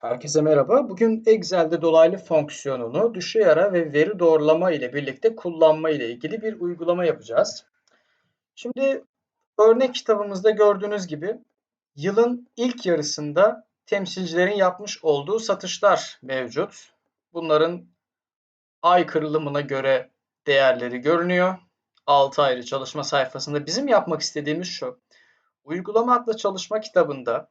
Herkese merhaba. Bugün Excel'de dolaylı fonksiyonunu düşey ara ve veri doğrulama ile birlikte kullanma ile ilgili bir uygulama yapacağız. Şimdi örnek kitabımızda gördüğünüz gibi yılın ilk yarısında temsilcilerin yapmış olduğu satışlar mevcut. Bunların ay kırılımına göre değerleri görünüyor. 6 ayrı çalışma sayfasında bizim yapmak istediğimiz şu. Uygulama adlı çalışma kitabında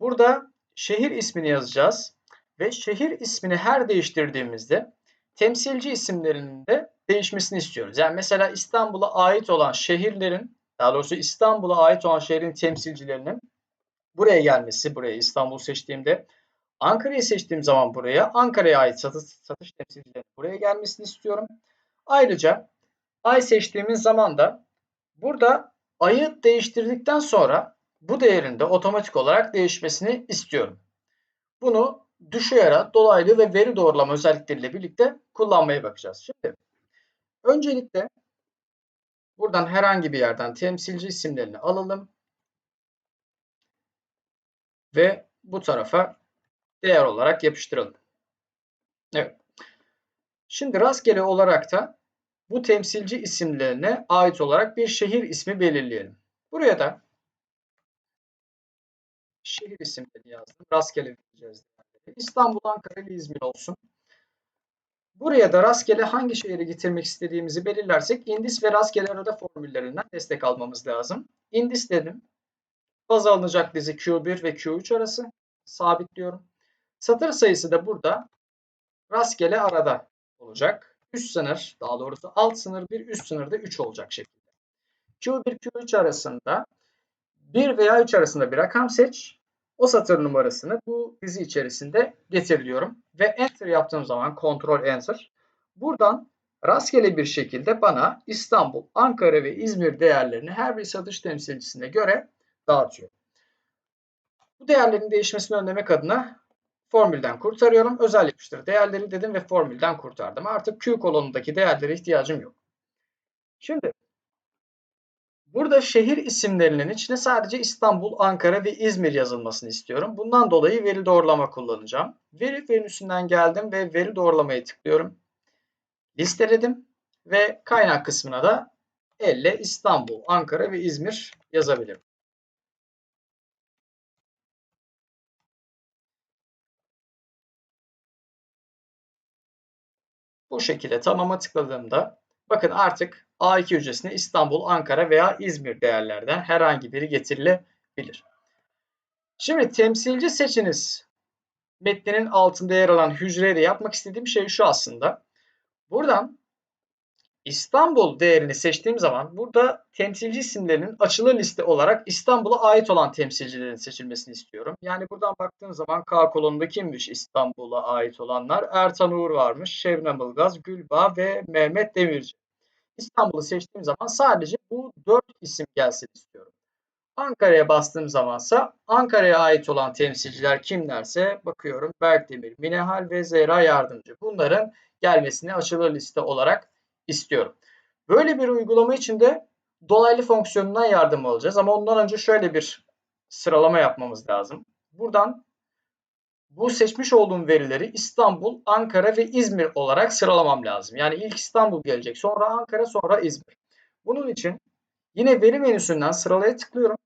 burada şehir ismini yazacağız ve şehir ismini her değiştirdiğimizde temsilci isimlerinin de değişmesini istiyoruz. Yani mesela İstanbul'a ait olan şehirlerin, daha doğrusu İstanbul'a ait olan şehrin temsilcilerinin buraya gelmesi, buraya İstanbul seçtiğimde, Ankara'yı seçtiğim zaman buraya, Ankara'ya ait satış, satış temsilcilerinin buraya gelmesini istiyorum. Ayrıca ay seçtiğimiz zaman da burada ayı değiştirdikten sonra bu değerin de otomatik olarak değişmesini istiyorum. Bunu düşey ara, dolaylı ve veri doğrulama özellikleriyle birlikte kullanmaya bakacağız. Şimdi öncelikle buradan herhangi bir yerden temsilci isimlerini alalım ve bu tarafa değer olarak yapıştıralım. Evet. Şimdi rastgele olarak da bu temsilci isimlerine ait olarak bir şehir ismi belirleyelim. Buraya da şehir isimleri yazdım. Rastgele vereceğiz. İstanbul, Ankara ve İzmir olsun. Buraya da rastgele hangi şehri getirmek istediğimizi belirlersek indis ve rastgele arada formüllerinden destek almamız lazım. İndis dedim. Baz alınacak dizi Q1 ve Q3 arası sabitliyorum. Satır sayısı da burada rastgele arada olacak. Üst sınır daha doğrusu alt sınır 1 üst sınır da 3 olacak şekilde. Q1 Q3 arasında 1 veya 3 arasında bir rakam seç. O satır numarasını bu dizi içerisinde getiriliyorum. Ve enter yaptığım zaman kontrol enter. Buradan rastgele bir şekilde bana İstanbul, Ankara ve İzmir değerlerini her bir satış temsilcisine göre dağıtıyor. Bu değerlerin değişmesini önlemek adına formülden kurtarıyorum. Özel yapıştır değerleri dedim ve formülden kurtardım. Artık Q kolonundaki değerlere ihtiyacım yok. Şimdi Burada şehir isimlerinin içine sadece İstanbul, Ankara ve İzmir yazılmasını istiyorum. Bundan dolayı veri doğrulama kullanacağım. Veri menüsünden geldim ve veri doğrulamayı tıklıyorum. Listeledim ve kaynak kısmına da elle İstanbul, Ankara ve İzmir yazabilirim. Bu şekilde tamama tıkladığımda bakın artık A2 hücresine İstanbul, Ankara veya İzmir değerlerden herhangi biri getirilebilir. Şimdi temsilci seçiniz metninin altında yer alan hücreye de yapmak istediğim şey şu aslında. Buradan İstanbul değerini seçtiğim zaman burada temsilci isimlerinin açılı liste olarak İstanbul'a ait olan temsilcilerin seçilmesini istiyorum. Yani buradan baktığım zaman K kolonunda kimmiş İstanbul'a ait olanlar? Ertan Uğur varmış, Şevnem Ilgaz, Gülbağ ve Mehmet Demirci. İstanbul'u seçtiğim zaman sadece bu dört isim gelsin istiyorum. Ankara'ya bastığım zamansa Ankara'ya ait olan temsilciler kimlerse bakıyorum Berkdemir, Minehal ve Zehra Yardımcı. Bunların gelmesini açılır liste olarak istiyorum. Böyle bir uygulama için de dolaylı fonksiyonundan yardım alacağız. Ama ondan önce şöyle bir sıralama yapmamız lazım. Buradan bu seçmiş olduğum verileri İstanbul, Ankara ve İzmir olarak sıralamam lazım. Yani ilk İstanbul gelecek, sonra Ankara, sonra İzmir. Bunun için yine veri menüsünden sıralaya tıklıyorum.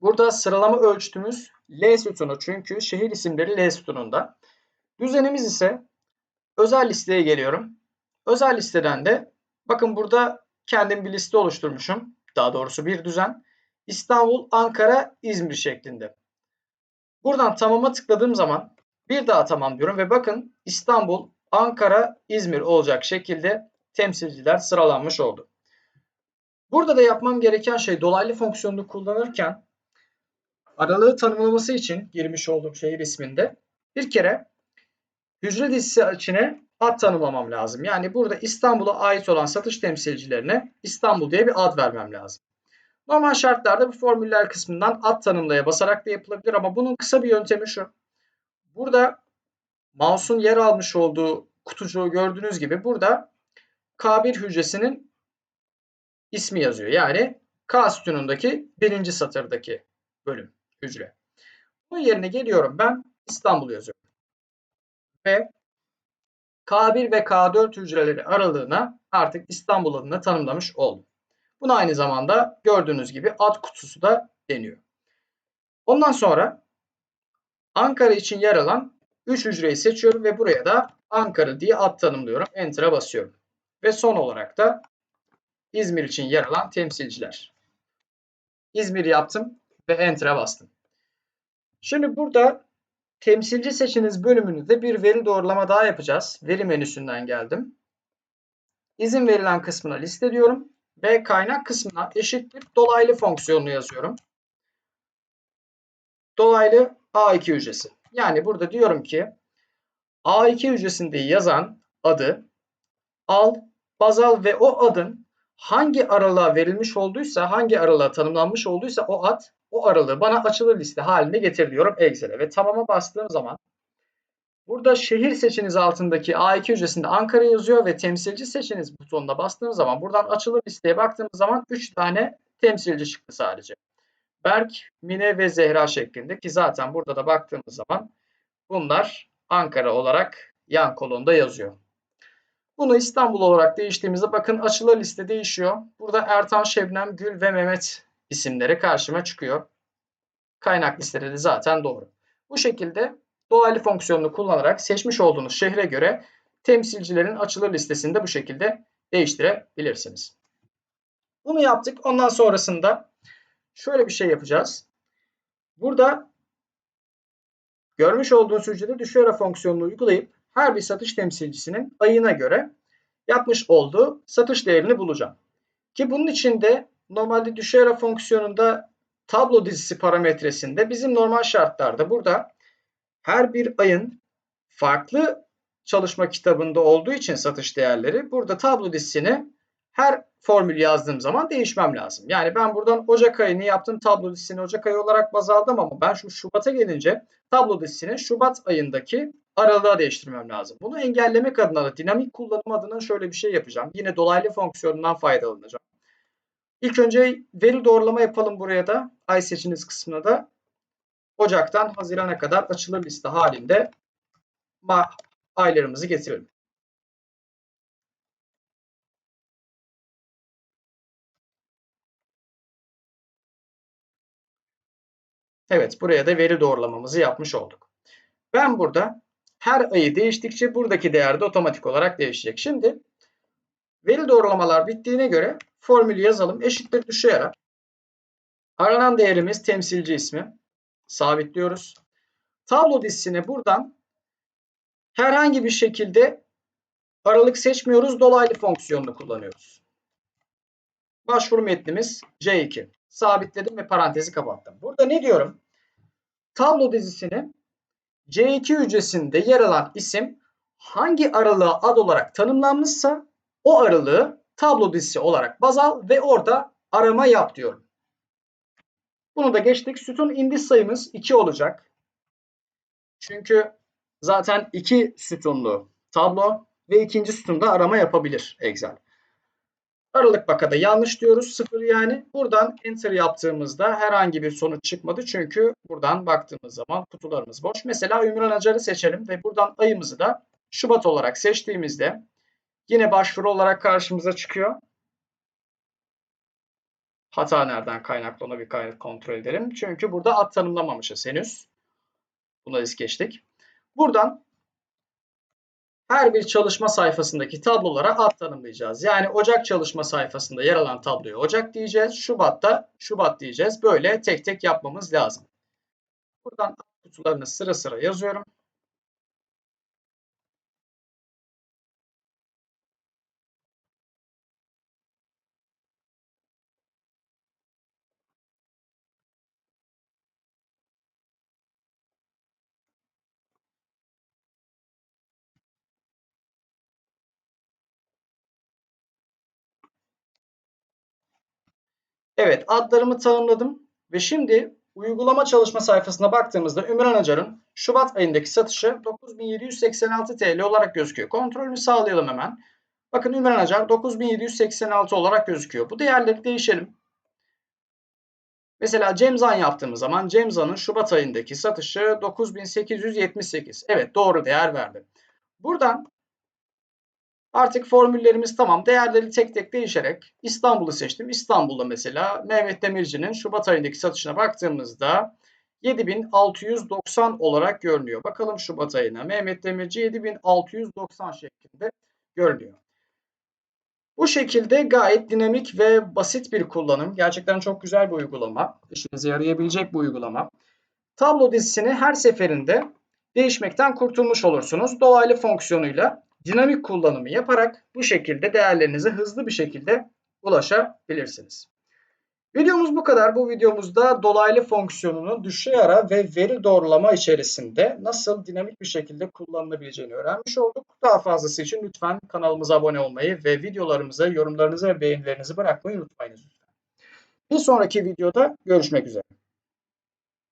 Burada sıralama ölçütümüz L sütunu çünkü şehir isimleri L sütununda. Düzenimiz ise özel listeye geliyorum. Özel listeden de bakın burada kendim bir liste oluşturmuşum. Daha doğrusu bir düzen. İstanbul, Ankara, İzmir şeklinde. Buradan tamama tıkladığım zaman bir daha tamam diyorum ve bakın İstanbul, Ankara, İzmir olacak şekilde temsilciler sıralanmış oldu. Burada da yapmam gereken şey dolaylı fonksiyonunu kullanırken aralığı tanımlaması için girmiş olduğum şehir isminde bir kere hücre dizisi içine ad tanımlamam lazım. Yani burada İstanbul'a ait olan satış temsilcilerine İstanbul diye bir ad vermem lazım. Normal şartlarda bu formüller kısmından ad tanımlaya basarak da yapılabilir ama bunun kısa bir yöntemi şu. Burada mouse'un yer almış olduğu kutucuğu gördüğünüz gibi burada K1 hücresinin ismi yazıyor. Yani K sütunundaki birinci satırdaki bölüm hücre. Bunun yerine geliyorum ben İstanbul yazıyorum. Ve K1 ve K4 hücreleri aralığına artık İstanbul adını tanımlamış oldum. Buna aynı zamanda gördüğünüz gibi ad kutusu da deniyor. Ondan sonra Ankara için yer alan 3 hücreyi seçiyorum ve buraya da Ankara diye ad tanımlıyorum. Enter'a basıyorum. Ve son olarak da İzmir için yer alan temsilciler. İzmir yaptım ve Enter'a bastım. Şimdi burada temsilci seçiniz bölümünde bir veri doğrulama daha yapacağız. Veri menüsünden geldim. İzin verilen kısmına listeliyorum ve kaynak kısmına eşittir dolaylı fonksiyonunu yazıyorum. Dolaylı A2 hücresi. Yani burada diyorum ki A2 hücresinde yazan adı al, baz al ve o adın hangi aralığa verilmiş olduysa, hangi aralığa tanımlanmış olduysa o ad, o aralığı bana açılır liste halinde getir diyorum Excel'e. Ve tamama bastığım zaman burada şehir seçiniz altındaki A2 hücresinde Ankara yazıyor ve temsilci seçiniz butonuna bastığım zaman buradan açılır listeye baktığımız zaman 3 tane temsilci çıktı sadece. Berk, Mine ve Zehra şeklinde ki zaten burada da baktığımız zaman bunlar Ankara olarak yan kolonda yazıyor. Bunu İstanbul olarak değiştiğimizde bakın açılı liste değişiyor. Burada Ertan, Şebnem, Gül ve Mehmet isimleri karşıma çıkıyor. Kaynak listeleri zaten doğru. Bu şekilde dolaylı fonksiyonunu kullanarak seçmiş olduğunuz şehre göre temsilcilerin açılı listesini de bu şekilde değiştirebilirsiniz. Bunu yaptık. Ondan sonrasında şöyle bir şey yapacağız. Burada görmüş olduğunuz hücrede düşüyor fonksiyonunu uygulayıp her bir satış temsilcisinin ayına göre yapmış olduğu satış değerini bulacağım. Ki bunun için de normalde düşera fonksiyonunda tablo dizisi parametresinde bizim normal şartlarda burada her bir ayın farklı çalışma kitabında olduğu için satış değerleri burada tablo dizisini her formül yazdığım zaman değişmem lazım. Yani ben buradan Ocak ayını yaptım tablo dizisini Ocak ayı olarak baz aldım ama ben şu Şubat'a gelince tablo dizisini Şubat ayındaki aralığa değiştirmem lazım. Bunu engellemek adına da dinamik kullanım adına şöyle bir şey yapacağım. Yine dolaylı fonksiyonundan faydalanacağım. İlk önce veri doğrulama yapalım buraya da. Ay seçiniz kısmına da. Ocak'tan Haziran'a kadar açılır liste halinde aylarımızı getirelim. Evet buraya da veri doğrulamamızı yapmış olduk. Ben burada her ayı değiştikçe buradaki değer de otomatik olarak değişecek. Şimdi veri doğrulamalar bittiğine göre formülü yazalım. Eşittir düşüyarak aranan değerimiz temsilci ismi. Sabitliyoruz. Tablo dizisine buradan herhangi bir şekilde aralık seçmiyoruz. Dolaylı fonksiyonunu kullanıyoruz. Başvuru metnimiz C2. Sabitledim ve parantezi kapattım. Burada ne diyorum? Tablo dizisini C2 hücresinde yer alan isim hangi aralığa ad olarak tanımlanmışsa o aralığı tablo dizisi olarak baz al ve orada arama yap diyorum. Bunu da geçtik. Sütun indiş sayımız 2 olacak. Çünkü zaten 2 sütunlu tablo ve ikinci sütunda arama yapabilir Excel. Aralık bakada yanlış diyoruz. Sıfır yani. Buradan enter yaptığımızda herhangi bir sonuç çıkmadı. Çünkü buradan baktığımız zaman kutularımız boş. Mesela Ümran Acar'ı seçelim ve buradan ayımızı da Şubat olarak seçtiğimizde yine başvuru olarak karşımıza çıkıyor. Hata nereden kaynaklı onu bir kaynak kontrol edelim. Çünkü burada ad tanımlamamışız henüz. Buna risk geçtik. Buradan her bir çalışma sayfasındaki tablolara ad tanımlayacağız. Yani Ocak çalışma sayfasında yer alan tabloya Ocak diyeceğiz. Şubat'ta Şubat diyeceğiz. Böyle tek tek yapmamız lazım. Buradan kutularını sıra sıra yazıyorum. Evet adlarımı tanımladım ve şimdi uygulama çalışma sayfasına baktığımızda Ümran Acar'ın Şubat ayındaki satışı 9786 TL olarak gözüküyor. Kontrolünü sağlayalım hemen. Bakın Ümran Acar 9786 olarak gözüküyor. Bu değerleri değişelim. Mesela Cemzan yaptığımız zaman Cemzan'ın Şubat ayındaki satışı 9878. Evet doğru değer verdi. Buradan artık formüllerimiz tamam. Değerleri tek tek değişerek İstanbul'u seçtim. İstanbul'da mesela Mehmet Demirci'nin Şubat ayındaki satışına baktığımızda 7690 olarak görünüyor. Bakalım Şubat ayına. Mehmet Demirci 7690 şeklinde görünüyor. Bu şekilde gayet dinamik ve basit bir kullanım. Gerçekten çok güzel bir uygulama. İşinize yarayabilecek bir uygulama. Tablo dizisini her seferinde değişmekten kurtulmuş olursunuz. Dolaylı fonksiyonuyla dinamik kullanımı yaparak bu şekilde değerlerinize hızlı bir şekilde ulaşabilirsiniz. Videomuz bu kadar. Bu videomuzda dolaylı fonksiyonunun düşey ara ve veri doğrulama içerisinde nasıl dinamik bir şekilde kullanılabileceğini öğrenmiş olduk. Daha fazlası için lütfen kanalımıza abone olmayı ve videolarımıza yorumlarınızı ve beğenilerinizi bırakmayı unutmayınız. Bir sonraki videoda görüşmek üzere.